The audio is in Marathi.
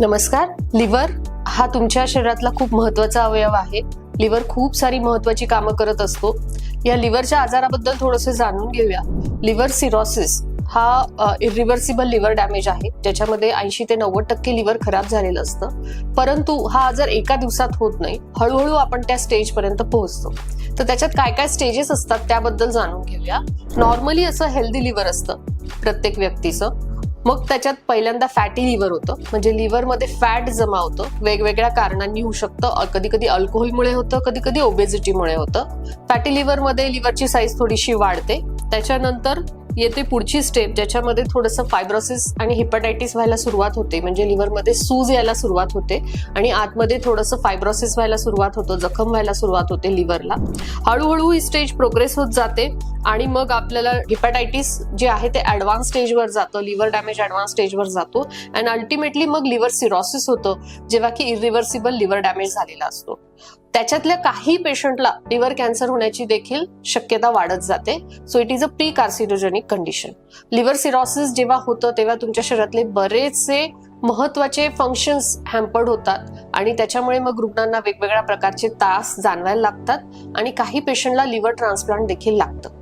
नमस्कार. लिव्हर हा तुमच्या शरीरातला खूप महत्त्वाचा अवयव आहे. लिव्हर खूप सारी महत्वाची कामं करत असतो. या लिव्हरच्या आजाराबद्दल थोडंसं जाणून घेऊया. लिव्हर सिरोसिस हा इरिव्हर्सिबल लिव्हर डॅमेज आहे. ज्याच्यामध्ये ऐंशी ते नव्वद टक्के लिव्हर खराब झालेलं असतं. परंतु हा आजार एका दिवसात होत नाही. हळूहळू आपण त्या स्टेजपर्यंत पोहोचतो. तर त्याच्यात काय काय स्टेजेस असतात त्याबद्दल जाणून घेऊया. नॉर्मली असं हेल्दी लिव्हर असतं. प्रत्येक व्यक्तीचं. मग त्याच्यात पहिल्यांदा फॅटी लिव्हर होतं. म्हणजे लिव्हरमध्ये फॅट जमा होतं. वेगवेगळ्या कारणांनी होऊ शकतं. कधी कधी अल्कोहोलमुळे होतं कधी कधी ओबेसिटीमुळे होतं. फॅटी लिव्हरमध्ये लिव्हरची साईज थोडीशी वाढते. त्याच्यानंतर येते पुढची स्टेप ज्याच्यामध्ये थोडंसं फायब्रोसिस आणि हिपॅटायटिस व्हायला सुरुवात होते. म्हणजे लिव्हरमध्ये सूज यायला सुरुवात होते आणि आतमध्ये थोडंसं फायब्रोसिस व्हायला सुरुवात होतं जखम व्हायला सुरुवात होते लिव्हरला हळूहळू ही स्टेज प्रोग्रेस होत जाते. आणि मग आपल्याला हिपॅटायटिस जे आहे ते ऍडव्हान्स स्टेजवर जातं लिव्हर डॅमेज ऍडव्हान्स स्टेजवर जातो. अँड अल्टिमेटली मग लिव्हर सिरॉसिस होतं जेव्हा की इरिव्हर्सिबल लिव्हर डॅमेज झालेला असतो. त्याच्यातल्या काही पेशंटला लिव्हर कॅन्सर होण्याची देखील शक्यता वाढत जाते. So it is a pre carcinogenic condition liver cirrhosis जेव्हा होतं तेव्हा तुमच्या शरीरातले बरेचसे महत्त्वाचे फंक्शन्स हॅम्पर्ड होतात. आणि त्याच्यामुळे मग रुग्णांना वेगवेगळ्या प्रकारचे तास जाणवायला लागतात. आणि काही पेशंटला लिव्हर ट्रान्सप्लांट देखील लागतं.